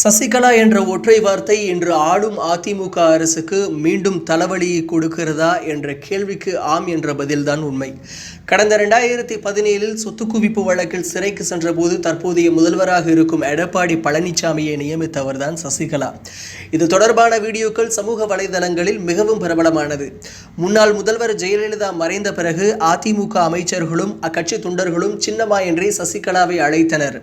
Sasikala என்ற ஒற்றை வார்த்தை இன்று ஆளும் அதிமுக அரசுக்கு மீண்டும் தலைவலியை கொடுக்கிறதா என்ற கேள்விக்கு ஆம் என்ற பதில்தான் உண்மை. கடந்த ரெண்டாயிரத்தி பதினேழில் சொத்து குவிப்பு வழக்கில் சிறைக்கு சென்றபோது தற்போதைய முதல்வராக இருக்கும் எடப்பாடி பழனிசாமியை நியமித்தவர்தான் சசிகலா. இது தொடர்பான வீடியோக்கள் சமூக வலைதளங்களில் மிகவும் பிரபலமானது. முன்னாள் முதல்வர் ஜெயலலிதா மறைந்த பிறகு அதிமுக அமைச்சர்களும் அக்கட்சி தொண்டர்களும் சின்னம்மா என்றே சசிகலாவை அழைத்தனர்.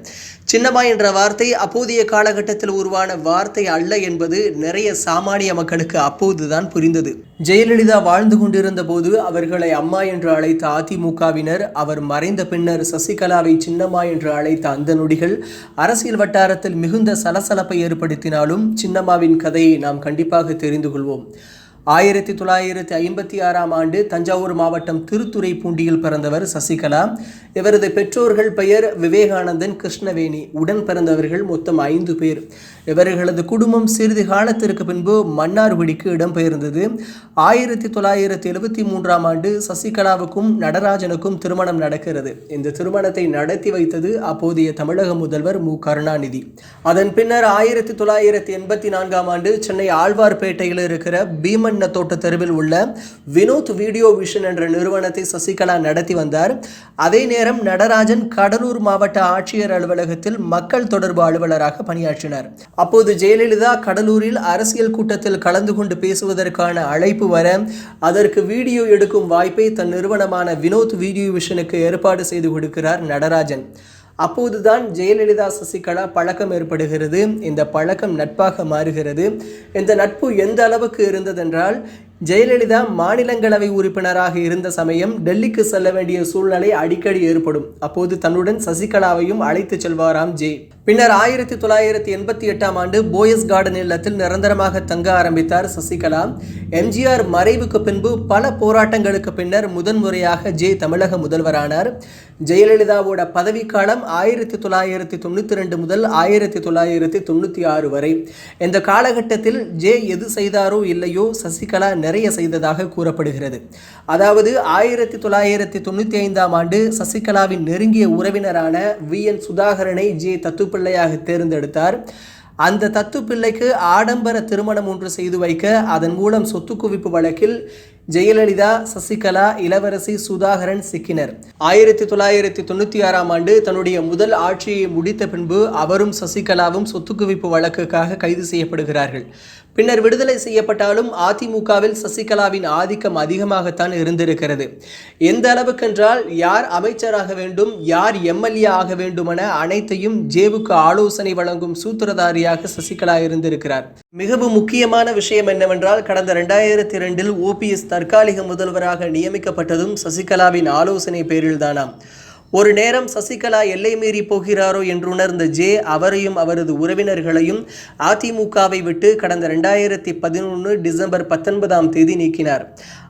சின்னம்மா என்ற வார்த்தை அப்போதைய காலகட்டத்தில் உருவான வார்த்தை அல்ல என்பது நிறைய சாமானிய மக்களுக்கு அப்போதுதான் புரிந்தது. ஜெயலலிதா வாழ்ந்து கொண்டிருந்த போது அவர்களை அம்மா என்று அழைத்த அதிமுகவினர் அவர் மறைந்த பின்னர் சசிகலாவை சின்னம்மா என்று அழைத்த அந்த நொடிகள் அரசியல் வட்டாரத்தில் மிகுந்த சலசலப்பை ஏற்படுத்தினாலும் சின்னம்மாவின் கதையை நாம் கண்டிப்பாக தெரிந்து கொள்வோம். ஆயிரத்தி தொள்ளாயிரத்தி ஐம்பத்தி ஆறாம் ஆண்டு தஞ்சாவூர் மாவட்டம் திருத்துறை பூண்டியில் பிறந்தவர் சசிகலா இவரது பெற்றோர்கள் பெயர் விவேகானந்தன் கிருஷ்ணவேணி. உடன் பிறந்தவர்கள் மொத்தம் ஐந்து பேர். இவர்களது குடும்பம் சிறிது காலத்திற்கு பின்பு மன்னார்குடிக்கு இடம்பெயர்ந்தது. ஆயிரத்தி தொள்ளாயிரத்தி எழுபத்தி மூன்றாம் ஆண்டு சசிகலாவுக்கும் நடராஜனுக்கும் திருமணம் நடக்கிறது. இந்த திருமணத்தை நடத்தி வைத்தது அப்போதைய தமிழக முதல்வர் மு. கருணாநிதி. அதன் பின்னர் ஆயிரத்தி தொள்ளாயிரத்தி எண்பத்தி நான்காம் ஆண்டு சென்னை ஆழ்வார்பேட்டையில் இருக்கிற பீமன் தோட்ட தெருவில் உள்ள வினோத் வீடியோ விஷன் என்ற நிறுவனத்தை சசிகலா நடத்தி வந்தார். அதே நேரம் நடராஜன் கடலூர் மாவட்ட ஆட்சியர் அலுவலகத்தில் மக்கள் தொடர்பு அலுவலராக பணியாற்றினார். அப்போது ஜெயலலிதா கடலூரில் அரசியல் கூட்டத்தில் கலந்து கொண்டு பேசுவதற்கான அழைப்பு வர அதற்கு வீடியோ எடுக்கும் வாய்ப்பை தன் நிறுவனமான வினோத் வீடியோ விஷனுக்கு ஏற்பாடு செய்து கொடுக்கிறார் நடராஜன். அப்போதுதான் ஜெயலலிதா சசிகலா பழக்கம் ஏற்படுகிறது. இந்த பழக்கம் நட்பாக மாறுகிறது. இந்த நட்பு எந்த அளவுக்கு இருந்ததென்றால் ஜெயலலிதா மாநிலங்களவை உறுப்பினராக இருந்த சமயம் டெல்லிக்கு செல்ல வேண்டிய சூழ்நிலை அடிக்கடி ஏற்படும். அப்போது தன்னுடன் சசிகலாவையும் அழைத்து செல்வாராம் ஜே. பின்னர் ஆயிரத்தி தொள்ளாயிரத்தி எண்பத்தி எட்டாம் ஆண்டு போயஸ் கார்டன் இல்லத்தில் நிரந்தரமாக தங்க ஆரம்பித்தார் சசிகலா. எம்ஜிஆர் மறைவுக்கு பின்பு பல போராட்டங்களுக்கு பின்னர் முதன்முறையாக ஜே தமிழக முதல்வரானார். ஜெயலலிதாவோட பதவிக்காலம் ஆயிரத்தி தொள்ளாயிரத்தி தொண்ணூற்றி ரெண்டு முதல் ஆயிரத்தி தொள்ளாயிரத்தி தொண்ணூற்றி ஆறு வரை. இந்த காலகட்டத்தில் ஜே எது செய்தாரோ இல்லையோ சசிகலா நிறைய செய்ததாக கூறப்படுகிறது. அதாவது ஆயிரத்தி தொள்ளாயிரத்தி தொண்ணூற்றி ஐந்தாம் ஆண்டு சசிகலாவின் நெருங்கிய உறவினரான வி என் சுதாகரனை ஜே பிள்ளையாக தேர்ந்தெடுத்தார். அந்த தத்து பிள்ளைக்கு ஆடம்பர திருமணம் ஒன்று செய்து வைக்க அதன் மூலம் சொத்து குவிப்பு வழக்கில் ஜெயலலிதா சசிகலா இளவரசி சுதாகரன் சிக்கினர். ஆயிரத்தி தொள்ளாயிரத்தி தொண்ணூற்றி ஆறாம் ஆண்டு தன்னுடைய முதல் ஆட்சியை முடித்த பின்பு அவரும் சசிகலாவும் சொத்து குவிப்பு வழக்குக்காக கைது செய்யப்படுகிறார்கள். பின்னர் விடுதலை செய்யப்பட்டாலும் அதிமுகவில் சசிகலாவின் ஆதிக்கம் அதிகமாகத்தான் இருந்திருக்கிறது. எந்த அளவுக்கென்றால் யார் அமைச்சராக வேண்டும் யார் எம்எல்ஏ ஆக வேண்டுமென அனைத்தையும் ஜேவுக்கு ஆலோசனை வழங்கும் சூத்திரதாரியாக சசிகலா இருந்திருக்கிறார். மிகவும் முக்கியமான விஷயம் என்னவென்றால் கடந்த ரெண்டாயிரத்தி ரெண்டில் ஓபிஎஸ் தற்காலிக முதல்வராக நியமிக்கப்பட்டதும் சசிகலாவின் ஆலோசனை பேரில்தானாம். ஒரு நேரம் சசிகலா எல்லை மீறி போகிறாரோ என்று உணர்ந்த ஜே அவரையும் அவரது உறவினர்களையும் அதிமுகவை விட்டு கடந்த ரெண்டாயிரத்தி பதினொன்று டிசம்பர் பத்தொன்பதாம் தேதி நீக்கினார்.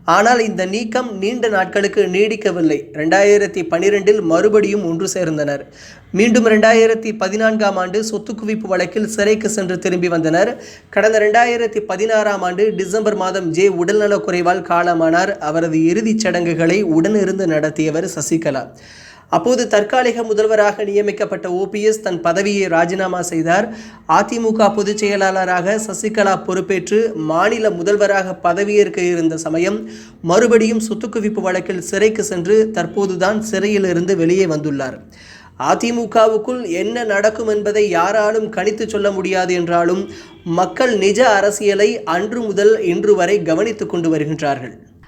ஆனால் இந்த நீக்கம் நீண்ட நாட்களுக்கு நீடிக்கவில்லை. ரெண்டாயிரத்தி பன்னிரெண்டில் மறுபடியும் ஒன்று சேர்ந்தனர். மீண்டும் ரெண்டாயிரத்தி பதினான்காம் ஆண்டு சொத்து குவிப்பு வழக்கில் சிறைக்கு சென்று திரும்பி வந்தனர். கடந்த ரெண்டாயிரத்தி பதினாறாம் ஆண்டு டிசம்பர் மாதம் ஜே உடல்நலக் குறைவால் காலமானார். அவரது இறுதிச் சடங்குகளை உடனிருந்து நடத்தியவர் சசிகலா. அப்போது தற்காலிக முதல்வராக நியமிக்கப்பட்ட ஓபிஎஸ் தன் பதவியை ராஜினாமா செய்தார். அதிமுக பொதுச் செயலாளராக சசிகலா பொறுப்பேற்று மாநில முதல்வராக பதவியேற்க இருந்த சமயம் மறுபடியும் சொத்து குவிப்பு வழக்கில் சிறைக்கு சென்று தற்போதுதான் சிறையிலிருந்து வெளியே வந்துள்ளார். அதிமுகவுக்குள் என்ன நடக்கும் என்பதை யாராலும் கணித்து சொல்ல முடியாது என்றாலும் மக்கள் நிஜ அரசியலை அன்று முதல் இன்று வரை கவனித்துக் கொண்டு வருகின்றார்கள்.